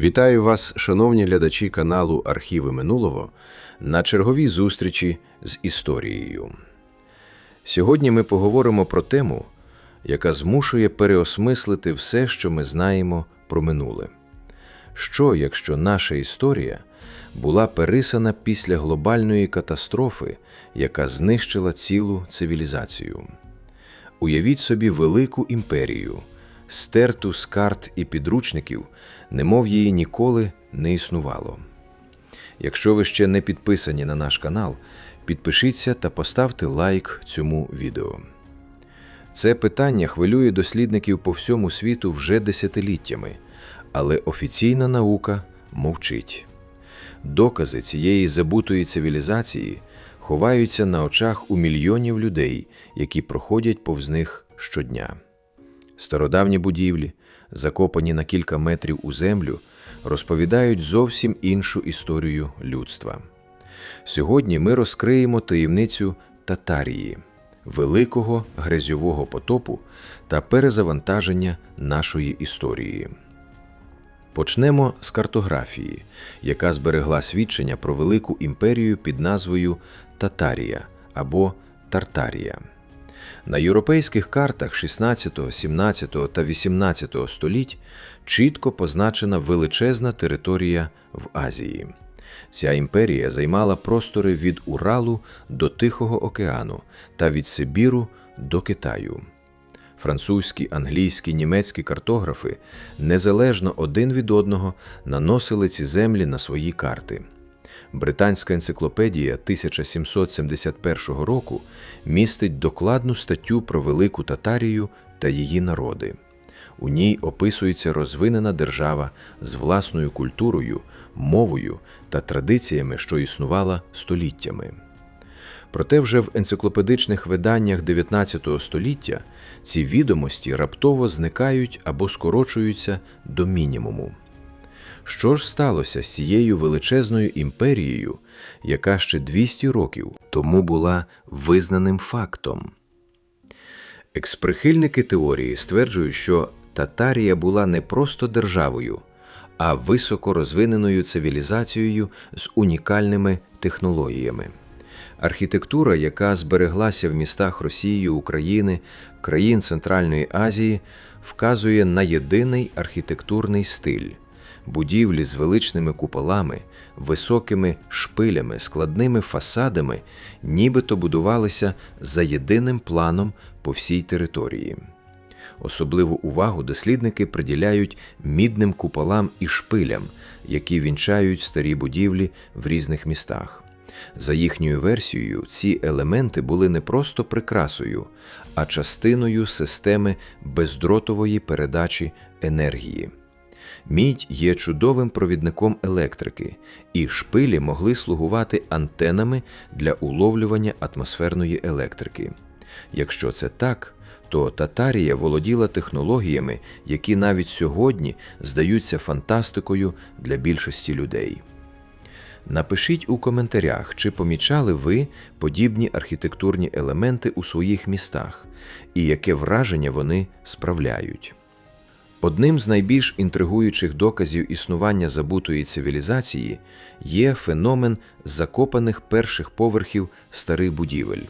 Вітаю вас, шановні глядачі каналу Архіви минулого, на черговій зустрічі з історією. Сьогодні ми поговоримо про тему, яка змушує переосмислити все, що ми знаємо про минуле. Що, якщо наша історія була перисана після глобальної катастрофи, яка знищила цілу цивілізацію? Уявіть собі велику імперію, стерту з карт і підручників, немов її ніколи не існувало. Якщо ви ще не підписані на наш канал, підпишіться та поставте лайк цьому відео. Це питання хвилює дослідників по всьому світу вже десятиліттями, але офіційна наука мовчить. Докази цієї забутої цивілізації ховаються на очах у мільйонів людей, які проходять повз них щодня. Стародавні будівлі, закопані на кілька метрів у землю, розповідають зовсім іншу історію людства. Сьогодні ми розкриємо таємницю Татарії, великого грязьового потопу та перезавантаження нашої історії. Почнемо з картографії, яка зберегла свідчення про велику імперію під назвою Татарія або Тартарія. На європейських картах 16, 17 та 18 століть чітко позначена величезна територія в Азії. Ця імперія займала простори від Уралу до Тихого океану та від Сибіру до Китаю. Французькі, англійські, німецькі картографи незалежно один від одного наносили ці землі на свої карти. Британська енциклопедія 1771 року містить докладну статтю про Велику Татарію та її народи. У ній описується розвинена держава з власною культурою, мовою та традиціями, що існувала століттями. Проте вже в енциклопедичних виданнях 19 століття ці відомості раптово зникають або скорочуються до мінімуму. Що ж сталося з цією величезною імперією, яка ще 200 років тому була визнаним фактом? Експрихильники теорії стверджують, що Татарія була не просто державою, а високорозвиненою цивілізацією з унікальними технологіями. Архітектура, яка збереглася в містах Росії, України, країн Центральної Азії, вказує на єдиний архітектурний стиль будівлі з величними куполами, високими шпилями, складними фасадами, нібито будувалися за єдиним планом по всій території. Особливу увагу дослідники приділяють мідним куполам і шпилям, які вінчають старі будівлі в різних містах. За їхньою версією, ці елементи були не просто прикрасою, а частиною системи бездротової передачі енергії. Мідь є чудовим провідником електрики, і шпилі могли слугувати антенами для уловлювання атмосферної електрики. Якщо це так, то Татарія володіла технологіями, які навіть сьогодні здаються фантастикою для більшості людей. Напишіть у коментарях, чи помічали ви подібні архітектурні елементи у своїх містах і яке враження вони справляють. Одним з найбільш інтригуючих доказів існування забутої цивілізації є феномен закопаних перших поверхів старих будівель.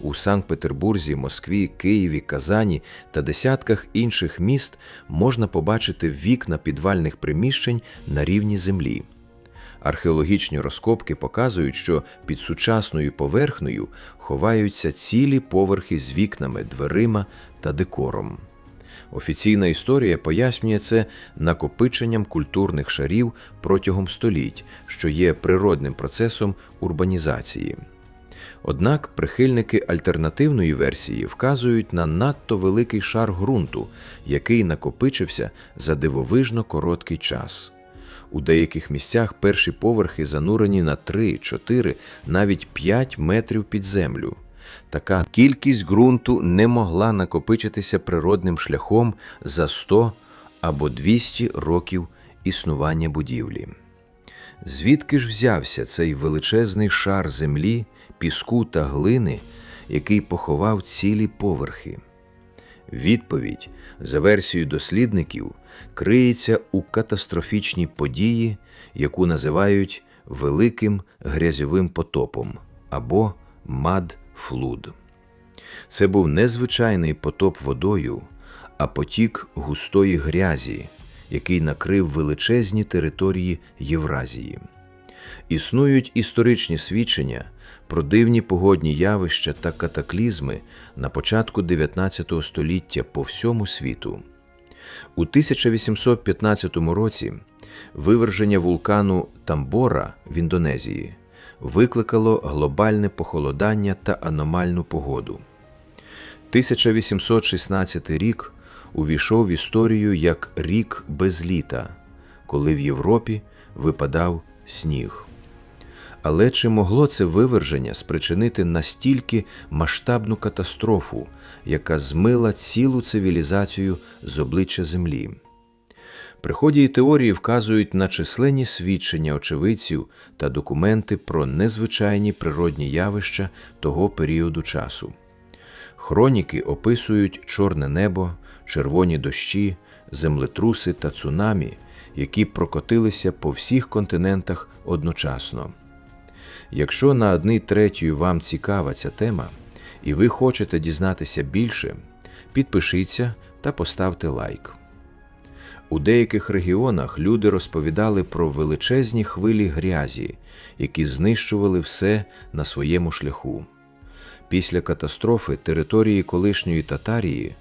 У Санкт-Петербурзі, Москві, Києві, Казані та десятках інших міст можна побачити вікна підвальних приміщень на рівні землі. Археологічні розкопки показують, що під сучасною поверхнею ховаються цілі поверхи з вікнами, дверима та декором. Офіційна історія пояснює це накопиченням культурних шарів протягом століть, що є природним процесом урбанізації. Однак прихильники альтернативної версії вказують на надто великий шар ґрунту, який накопичився за дивовижно короткий час. У деяких місцях перші поверхи занурені на 3, 4, навіть 5 метрів під землю. Така кількість ґрунту не могла накопичитися природним шляхом за 100 або 200 років існування будівлі. Звідки ж взявся цей величезний шар землі, піску та глини, який поховав цілі поверхи? Відповідь, за версією дослідників, криється у катастрофічній події, яку називають Великим грязьовим потопом або Мад-флуд. Це був незвичайний потоп водою, а потік густої грязі, який накрив величезні території Євразії. Існують історичні свідчення про дивні погодні явища та катаклізми на початку 19 століття по всьому світу. У 1815 році виверження вулкану Тамбора в Індонезії викликало глобальне похолодання та аномальну погоду. 1816 рік увійшов в історію як рік без літа, коли в Європі випадав сніг. Але чи могло це виверження спричинити настільки масштабну катастрофу, яка змила цілу цивілізацію з обличчя Землі? Приході і теорії вказують на численні свідчення очевидців та документи про незвичайні природні явища того періоду часу. Хроніки описують чорне небо, червоні дощі, землетруси та цунамі, які прокотилися по всіх континентах одночасно. Якщо на одній третю вам цікава ця тема, і ви хочете дізнатися більше, підпишіться та поставте лайк. У деяких регіонах люди розповідали про величезні хвилі грязі, які знищували все на своєму шляху. Після катастрофи території колишньої Татарії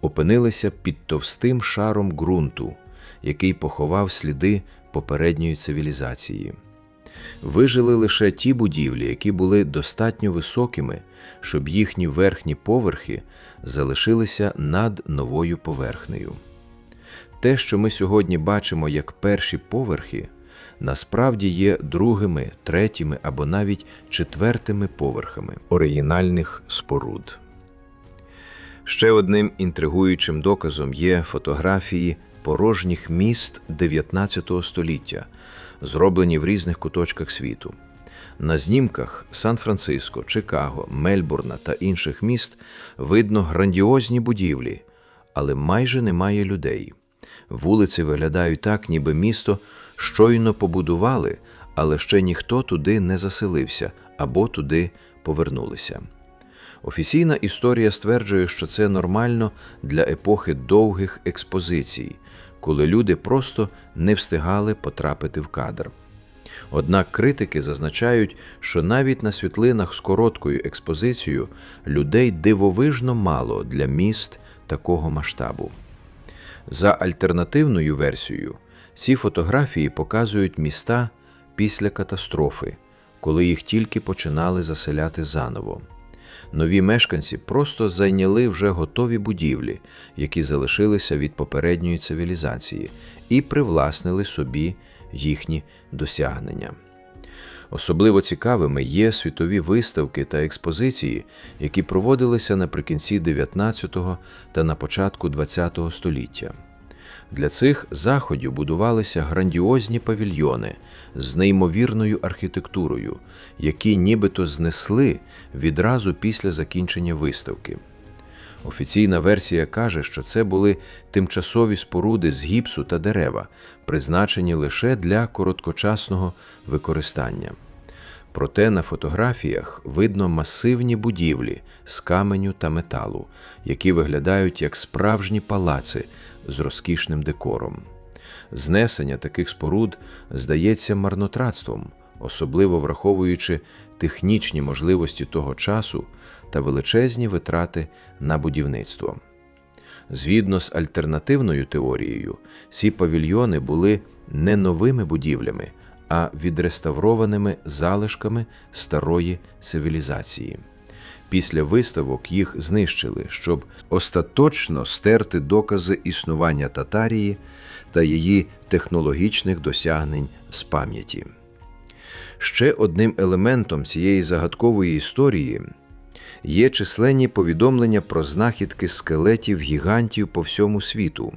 опинилися під товстим шаром ґрунту, який поховав сліди попередньої цивілізації. Вижили лише ті будівлі, які були достатньо високими, щоб їхні верхні поверхи залишилися над новою поверхнею. Те, що ми сьогодні бачимо як перші поверхи, насправді є другими, третіми або навіть четвертими поверхами оригінальних споруд. Ще одним інтригуючим доказом є фотографії порожніх міст 19 століття, зроблені в різних куточках світу. На знімках Сан-Франциско, Чикаго, Мельбурна та інших міст видно грандіозні будівлі, але майже немає людей. Вулиці виглядають так, ніби місто щойно побудували, але ще ніхто туди не заселився або туди повернулися. Офіційна історія стверджує, що це нормально для епохи довгих експозицій, коли люди просто не встигали потрапити в кадр. Однак критики зазначають, що навіть на світлинах з короткою експозицією людей дивовижно мало для міст такого масштабу. За альтернативною версією, ці фотографії показують міста після катастрофи, коли їх тільки починали заселяти заново. Нові мешканці просто зайняли вже готові будівлі, які залишилися від попередньої цивілізації, і привласнили собі їхні досягнення. Особливо цікавими є світові виставки та експозиції, які проводилися наприкінці 19 та на початку ХХ століття. Для цих заходів будувалися грандіозні павільйони з неймовірною архітектурою, які нібито знесли відразу після закінчення виставки. Офіційна версія каже, що це були тимчасові споруди з гіпсу та дерева, призначені лише для короткочасного використання. Проте на фотографіях видно масивні будівлі з каменю та металу, які виглядають як справжні палаци з розкішним декором. Знесення таких споруд здається марнотратством, особливо враховуючи технічні можливості того часу та величезні витрати на будівництво. Згідно з альтернативною теорією, ці павільйони були не новими будівлями, а відреставрованими залишками старої цивілізації. Після виставок їх знищили, щоб остаточно стерти докази існування Татарії та її технологічних досягнень з пам'яті. Ще одним елементом цієї загадкової історії є численні повідомлення про знахідки скелетів гігантів по всьому світу.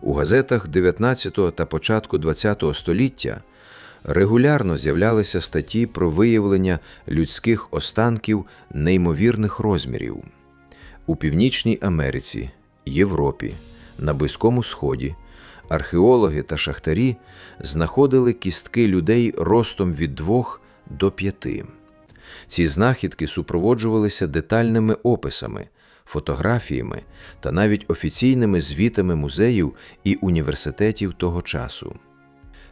У газетах 19 та початку ХХ століття регулярно з'являлися статті про виявлення людських останків неймовірних розмірів. У Північній Америці, Європі, на Близькому Сході археологи та шахтарі знаходили кістки людей ростом від 2 до 5. Ці знахідки супроводжувалися детальними описами, фотографіями та навіть офіційними звітами музеїв і університетів того часу.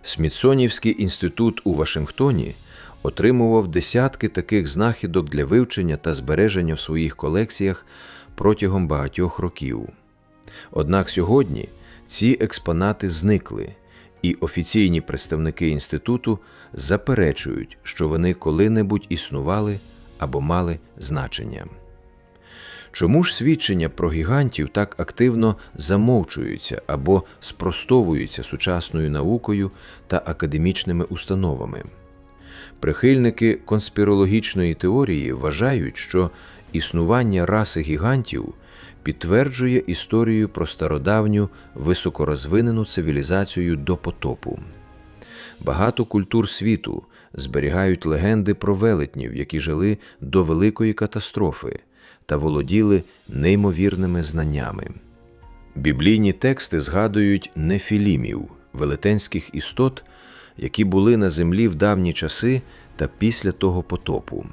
Смітсонівський інститут у Вашингтоні отримував десятки таких знахідок для вивчення та збереження в своїх колекціях протягом багатьох років. Однак сьогодні ці експонати зникли, і офіційні представники інституту заперечують, що вони коли-небудь існували або мали значення. Чому ж свідчення про гігантів так активно замовчуються або спростовуються сучасною наукою та академічними установами? Прихильники конспірологічної теорії вважають, що існування раси гігантів підтверджує історію про стародавню високорозвинену цивілізацію до потопу. Багато культур світу зберігають легенди про велетнів, які жили до великої катастрофи та володіли неймовірними знаннями. Біблійні тексти згадують нефілімів, велетенських істот, які були на землі в давні часи та після того потопу.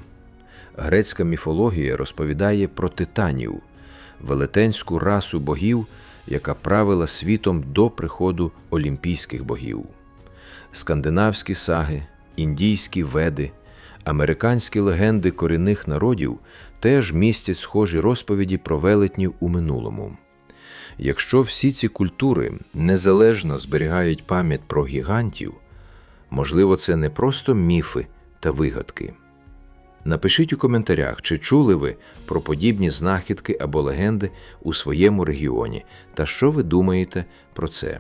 Грецька міфологія розповідає про титанів, велетенську расу богів, яка правила світом до приходу олімпійських богів. Скандинавські саги, індійські веди, американські легенди корінних народів теж містять схожі розповіді про велетнів у минулому. Якщо всі ці культури незалежно зберігають пам'ять про гігантів, можливо, це не просто міфи та вигадки. Напишіть у коментарях, чи чули ви про подібні знахідки або легенди у своєму регіоні, та що ви думаєте про це.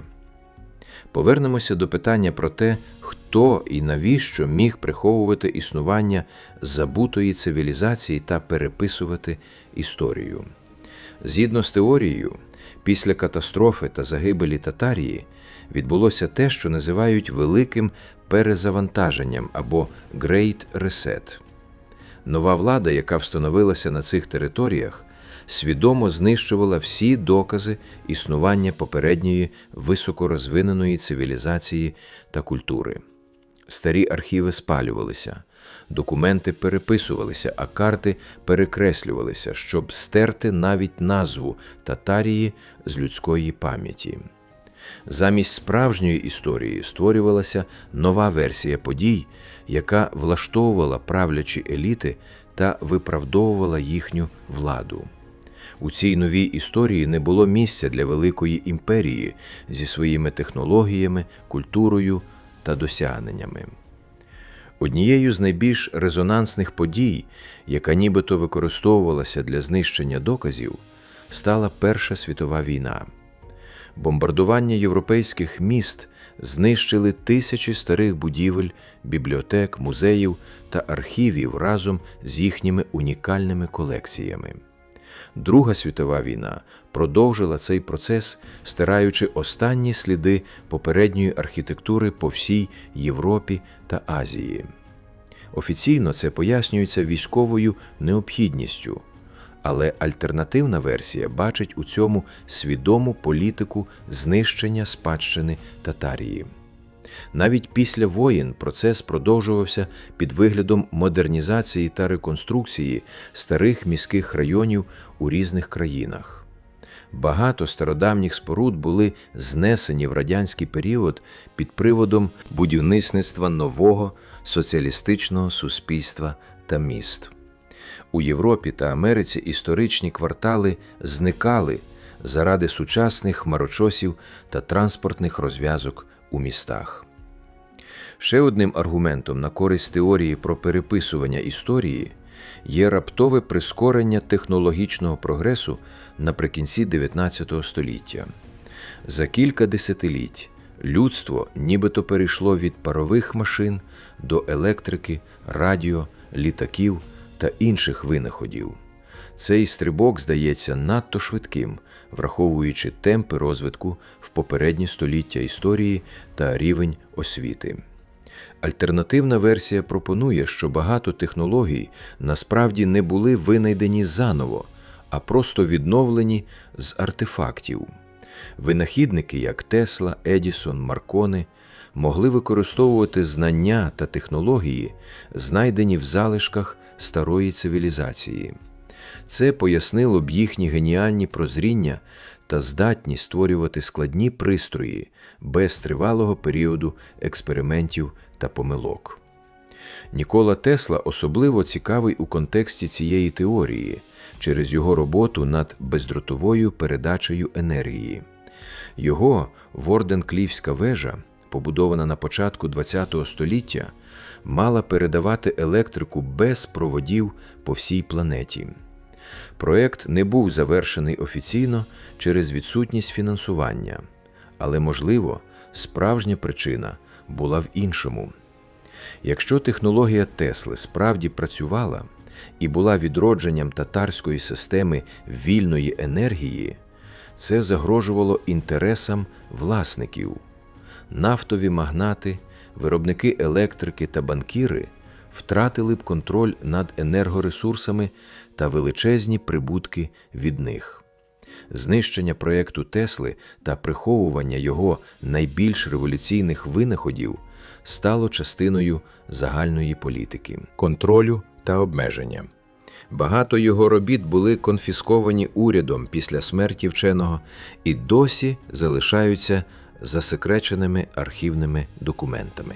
Повернемося до питання про те, хто і навіщо міг приховувати існування забутої цивілізації та переписувати історію. Згідно з теорією, після катастрофи та загибелі Татарії відбулося те, що називають великим перезавантаженням або Great Reset. Нова влада, яка встановилася на цих територіях, свідомо знищувала всі докази існування попередньої високорозвиненої цивілізації та культури. Старі архіви спалювалися, документи переписувалися, а карти перекреслювалися, щоб стерти навіть назву Татарії з людської пам'яті. Замість справжньої історії створювалася нова версія подій, яка влаштовувала правлячі еліти та виправдовувала їхню владу. У цій новій історії не було місця для великої імперії зі своїми технологіями, культурою та досягненнями. Однією з найбільш резонансних подій, яка нібито використовувалася для знищення доказів, стала Перша світова війна. Бомбардування європейських міст знищили тисячі старих будівель, бібліотек, музеїв та архівів разом з їхніми унікальними колекціями. Друга світова війна продовжила цей процес, стираючи останні сліди попередньої архітектури по всій Європі та Азії. Офіційно це пояснюється військовою необхідністю, але альтернативна версія бачить у цьому свідому політику знищення спадщини Татарії. Навіть після воєн процес продовжувався під виглядом модернізації та реконструкції старих міських районів у різних країнах. Багато стародавніх споруд були знесені в радянський період під приводом будівництва нового соціалістичного суспільства та міст. У Європі та Америці історичні квартали зникали заради сучасних хмарочосів та транспортних розв'язок у містах. Ще одним аргументом на користь теорії про переписування історії є раптове прискорення технологічного прогресу наприкінці 19 століття. За кілька десятиліть людство нібито перейшло від парових машин до електрики, радіо, літаків та інших винаходів. Цей стрибок здається надто швидким, враховуючи темпи розвитку в попередні століття історії та рівень освіти. Альтернативна версія пропонує, що багато технологій насправді не були винайдені заново, а просто відновлені з артефактів. Винахідники, як Тесла, Едісон, Маркони, могли використовувати знання та технології, знайдені в залишках старої цивілізації. Це пояснило б їхні геніальні прозріння та здатність створювати складні пристрої без тривалого періоду експериментів та помилок. Нікола Тесла особливо цікавий у контексті цієї теорії через його роботу над бездротовою передачею енергії. Його Ворденклівська вежа, побудована на початку ХХ століття, мала передавати електрику без проводів по всій планеті. Проект не був завершений офіційно через відсутність фінансування, але, можливо, справжня причина була в іншому. Якщо технологія Тесли справді працювала і була відродженням татарської системи вільної енергії, це загрожувало інтересам власників. Нафтові магнати, виробники електрики та банкіри втратили б контроль над енергоресурсами та величезні прибутки від них. Знищення проєкту Тесли та приховування його найбільш революційних винаходів стало частиною загальної політики, контролю та обмеження. Багато його робіт були конфісковані урядом після смерті вченого і досі залишаються засекреченими архівними документами.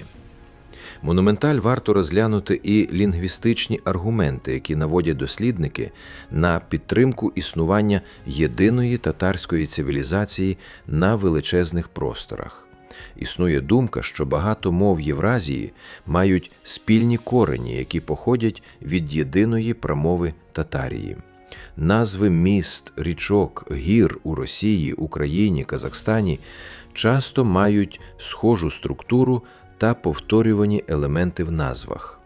Монументаль варто розглянути і лінгвістичні аргументи, які наводять дослідники на підтримку існування єдиної татарської цивілізації на величезних просторах. Існує думка, що багато мов Євразії мають спільні корені, які походять від єдиної промови Татарії. Назви міст, річок, гір у Росії, Україні, Казахстані часто мають схожу структуру та повторювані елементи в назвах.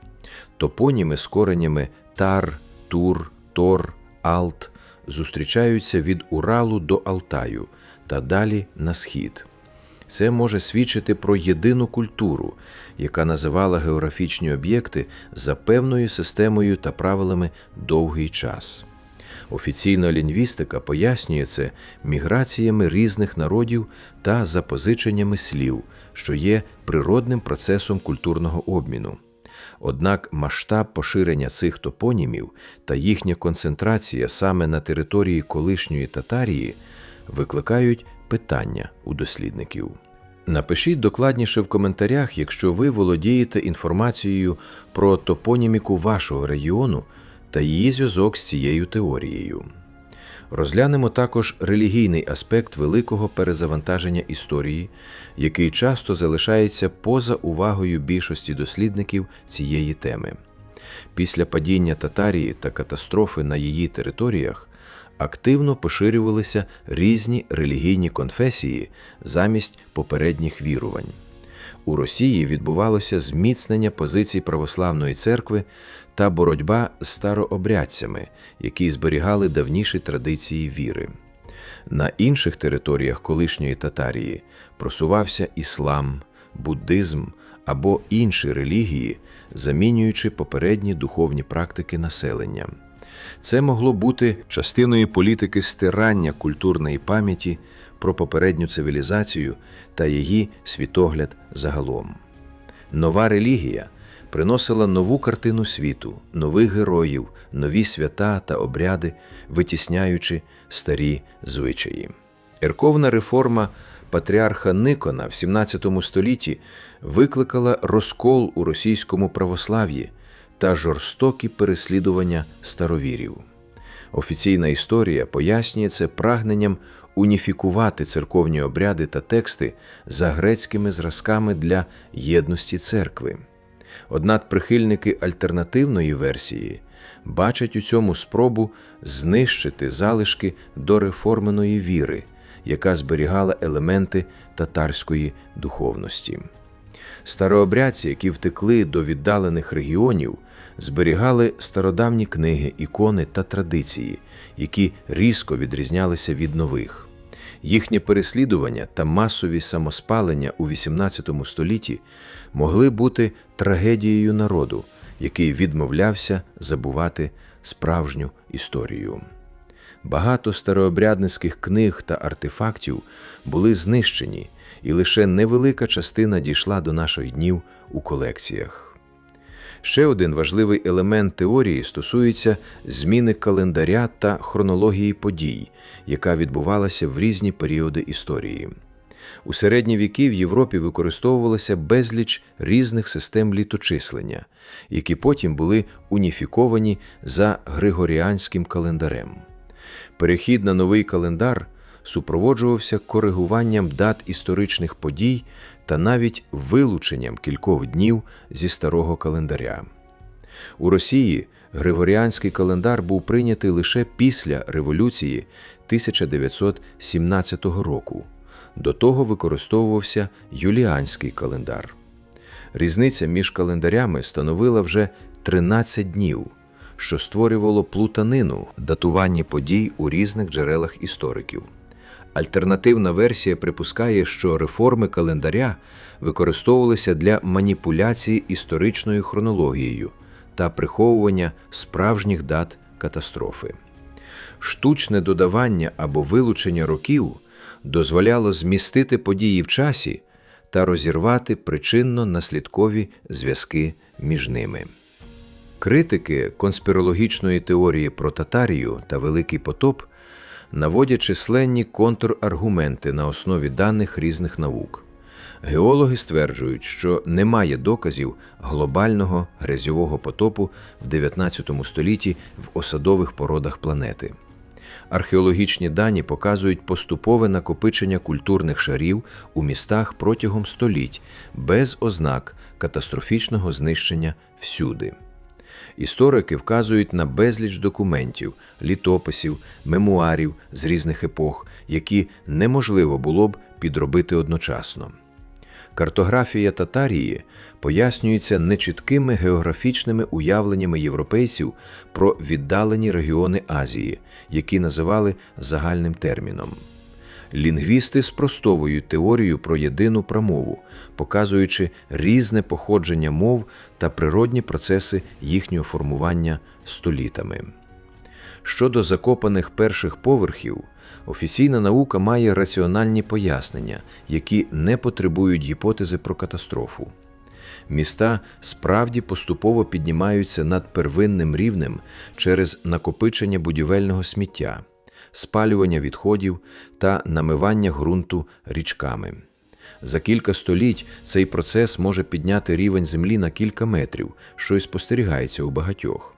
Топоніми з коренями тар, тур, тор, алт зустрічаються від Уралу до Алтаю та далі на схід. Це може свідчити про єдину культуру, яка називала географічні об'єкти за певною системою та правилами довгий час. Офіційна лінгвістика пояснює це міграціями різних народів та запозиченнями слів, що є природним процесом культурного обміну. Однак масштаб поширення цих топонімів та їхня концентрація саме на території колишньої Татарії викликають питання у дослідників. Напишіть докладніше в коментарях, якщо ви володієте інформацією про топоніміку вашого регіону та її зв'язок з цією теорією. Розглянемо також релігійний аспект великого перезавантаження історії, який часто залишається поза увагою більшості дослідників цієї теми. Після падіння Татарії та катастрофи на її територіях активно поширювалися різні релігійні конфесії замість попередніх вірувань. У Росії відбувалося зміцнення позицій православної церкви та боротьба з старообрядцями, які зберігали давніші традиції віри. На інших територіях колишньої Татарії просувався іслам, буддизм або інші релігії, замінюючи попередні духовні практики населення. Це могло бути частиною політики стирання культурної пам'яті про попередню цивілізацію та її світогляд загалом. Нова релігія приносила нову картину світу, нових героїв, нові свята та обряди, витісняючи старі звичаї. Ерковна реформа патріарха Никона в 17 столітті викликала розкол у російському православ'ї та жорстокі переслідування старовірів. Офіційна історія пояснює це прагненням уніфікувати церковні обряди та тексти за грецькими зразками для єдності церкви. Однак прихильники альтернативної версії бачать у цьому спробу знищити залишки дореформеної віри, яка зберігала елементи татарської духовності. Старообрядці, які втекли до віддалених регіонів, зберігали стародавні книги, ікони та традиції, які різко відрізнялися від нових. Їхнє переслідування та масові самоспалення у XVIII столітті могли бути трагедією народу, який відмовлявся забувати справжню історію. Багато старообрядницьких книг та артефактів були знищені, і лише невелика частина дійшла до наших днів у колекціях. Ще один важливий елемент теорії стосується зміни календаря та хронології подій, яка відбувалася в різні періоди історії. У середні віки в Європі використовувалося безліч різних систем літочислення, які потім були уніфіковані за Григоріанським календарем. Перехід на новий календар супроводжувався коригуванням дат історичних подій та навіть вилученням кількох днів зі старого календаря. У Росії Григоріанський календар був прийнятий лише після революції 1917 року. До того використовувався юліанський календар. Різниця між календарями становила вже 13 днів, що створювало плутанину датуванні подій у різних джерелах істориків. Альтернативна версія припускає, що реформи календаря використовувалися для маніпуляції історичною хронологією та приховування справжніх дат катастрофи. Штучне додавання або вилучення років дозволяло змістити події в часі та розірвати причинно-наслідкові зв'язки між ними. Критики конспірологічної теорії про Татарію та Великий потоп наводять численні контраргументи на основі даних різних наук. Геологи стверджують, що немає доказів глобального грязьового потопу в 19 столітті в осадових породах планети. Археологічні дані показують поступове накопичення культурних шарів у містах протягом століть без ознак катастрофічного знищення всюди. Історики вказують на безліч документів, літописів, мемуарів з різних епох, які неможливо було б підробити одночасно. Картографія Татарії пояснюється нечіткими географічними уявленнями європейців про віддалені регіони Азії, які називали загальним терміном. Лінгвісти спростовують теорію про єдину промову, показуючи різне походження мов та природні процеси їхнього формування столітами. Щодо закопаних перших поверхів, офіційна наука має раціональні пояснення, які не потребують гіпотези про катастрофу. Міста справді поступово піднімаються над первинним рівнем через накопичення будівельного сміття, спалювання відходів та намивання ґрунту річками. За кілька століть цей процес може підняти рівень землі на кілька метрів, що й спостерігається у багатьох.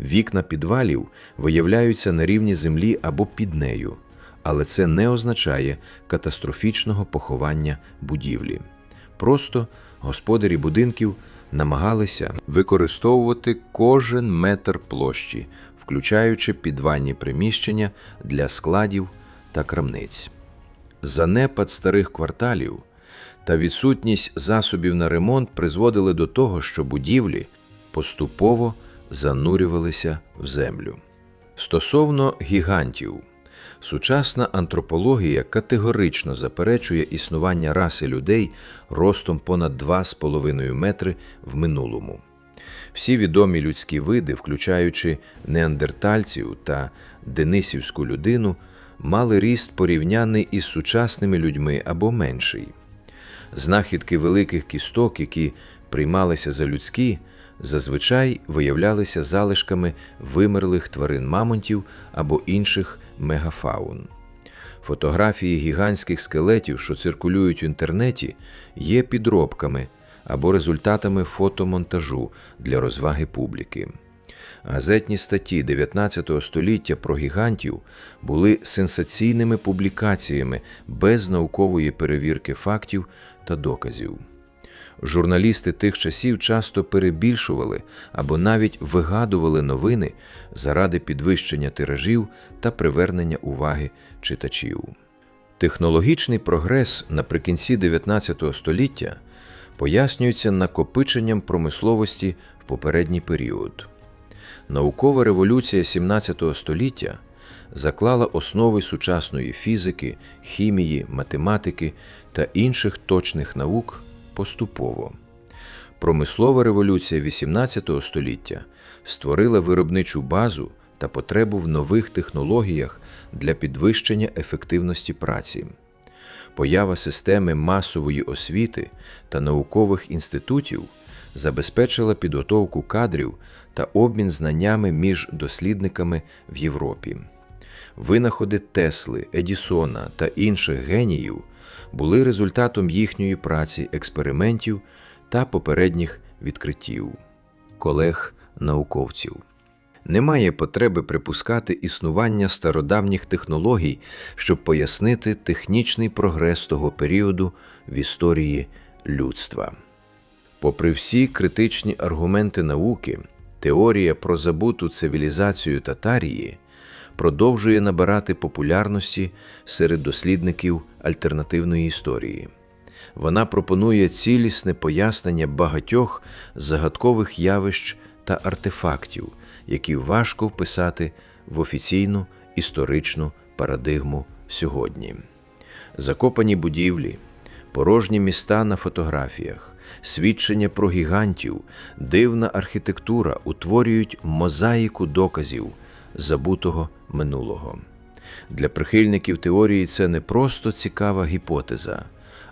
Вікна підвалів виявляються на рівні землі або під нею, але це не означає катастрофічного поховання будівлі. Просто господарі будинків намагалися використовувати кожен метр площі, включаючи підвальні приміщення для складів та крамниць. Занепад старих кварталів та відсутність засобів на ремонт призводили до того, що будівлі поступово занурювалися в землю. Стосовно гігантів, сучасна антропологія категорично заперечує існування раси людей ростом понад 2,5 метри в минулому. Всі відомі людські види, включаючи неандертальців та денисівську людину, мали ріст порівняний із сучасними людьми або менший. Знахідки великих кісток, які приймалися за людські, зазвичай виявлялися залишками вимерлих тварин мамонтів або інших мегафаун. Фотографії гігантських скелетів, що циркулюють в інтернеті, є підробками або результатами фотомонтажу для розваги публіки. Газетні статті 19 століття про гігантів були сенсаційними публікаціями без наукової перевірки фактів та доказів. Журналісти тих часів часто перебільшували або навіть вигадували новини заради підвищення тиражів та привернення уваги читачів. Технологічний прогрес наприкінці 19 століття пояснюється накопиченням промисловості в попередній період. Наукова революція 17 століття заклала основи сучасної фізики, хімії, математики та інших точних наук поступово. Промислова революція 18 століття створила виробничу базу та потребу в нових технологіях для підвищення ефективності праці. Поява системи масової освіти та наукових інститутів забезпечила підготовку кадрів та обмін знаннями між дослідниками в Європі. Винаходи Тесли, Едісона та інших геніїв були результатом їхньої праці, експериментів та попередніх відкриттів колег науковців. Немає потреби припускати існування стародавніх технологій, щоб пояснити технічний прогрес того періоду в історії людства. Попри всі критичні аргументи науки, теорія про забуту цивілізацію Татарії продовжує набирати популярності серед дослідників альтернативної історії. Вона пропонує цілісне пояснення багатьох загадкових явищ та артефактів, які важко вписати в офіційну історичну парадигму сьогодні. Закопані будівлі, порожні міста на фотографіях, свідчення про гігантів, дивна архітектура утворюють мозаїку доказів забутого минулого. Для прихильників теорії це не просто цікава гіпотеза,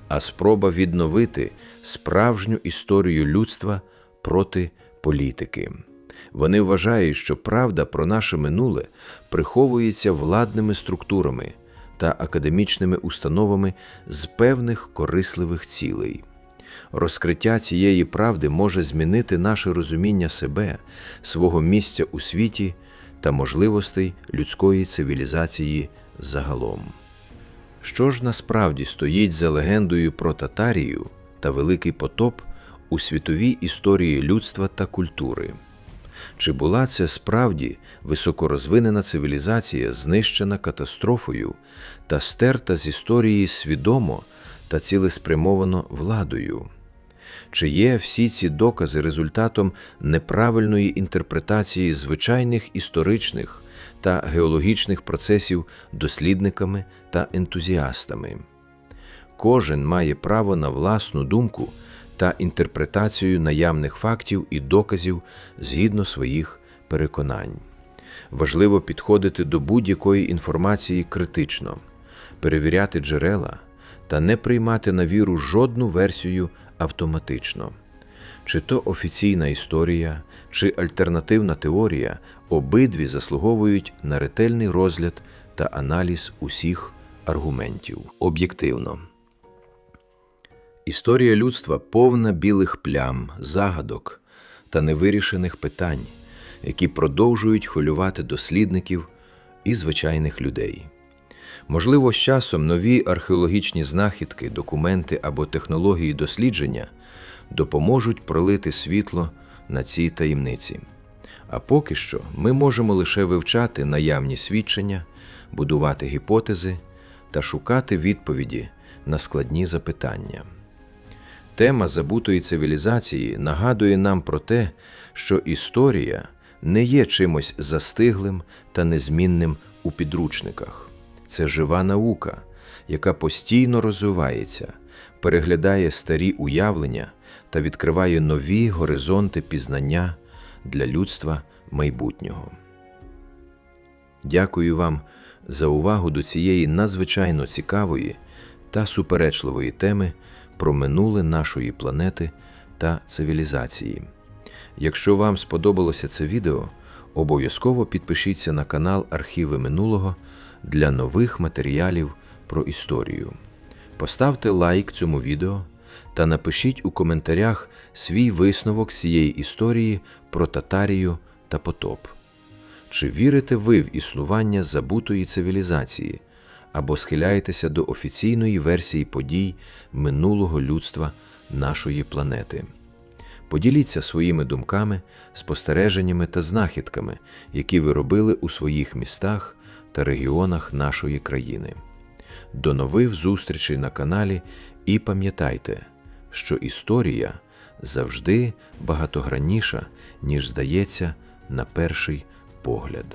а спроба відновити справжню історію людства проти політики. Вони вважають, що правда про наше минуле приховується владними структурами та академічними установами з певних корисливих цілей. Розкриття цієї правди може змінити наше розуміння себе, свого місця у світі та можливостей людської цивілізації загалом. Що ж насправді стоїть за легендою про Татарію та Великий потоп у світовій історії людства та культури? Чи була це справді високорозвинена цивілізація, знищена катастрофою та стерта з історії свідомо та цілеспрямовано владою? Чи є всі ці докази результатом неправильної інтерпретації звичайних історичних та геологічних процесів дослідниками та ентузіастами? Кожен має право на власну думку та інтерпретацію наявних фактів і доказів згідно своїх переконань. Важливо підходити до будь-якої інформації критично, перевіряти джерела та не приймати на віру жодну версію автоматично. Чи то офіційна історія, чи альтернативна теорія обидві заслуговують на ретельний розгляд та аналіз усіх аргументів об'єктивно. Історія людства повна білих плям, загадок та невирішених питань, які продовжують хвилювати дослідників і звичайних людей. Можливо, з часом нові археологічні знахідки, документи або технології дослідження допоможуть пролити світло на ці таємниці. А поки що ми можемо лише вивчати наявні свідчення, будувати гіпотези та шукати відповіді на складні запитання. Тема забутої цивілізації нагадує нам про те, що історія не є чимось застиглим та незмінним у підручниках. Це жива наука, яка постійно розвивається, переглядає старі уявлення та відкриває нові горизонти пізнання для людства майбутнього. Дякую вам за увагу до цієї надзвичайно цікавої та суперечливої теми про минуле нашої планети та цивілізації. Якщо вам сподобалося це відео, обов'язково підпишіться на канал Архіви минулого для нових матеріалів про історію. Поставте лайк цьому відео та напишіть у коментарях свій висновок цієї історії про Татарію та потоп. Чи вірите ви в існування забутої цивілізації або схиляєтеся до офіційної версії подій минулого людства нашої планети? Поділіться своїми думками, спостереженнями та знахідками, які ви робили у своїх містах та регіонах нашої країни. До нових зустрічей на каналі і пам'ятайте, що історія завжди багатогранніша, ніж здається на перший погляд.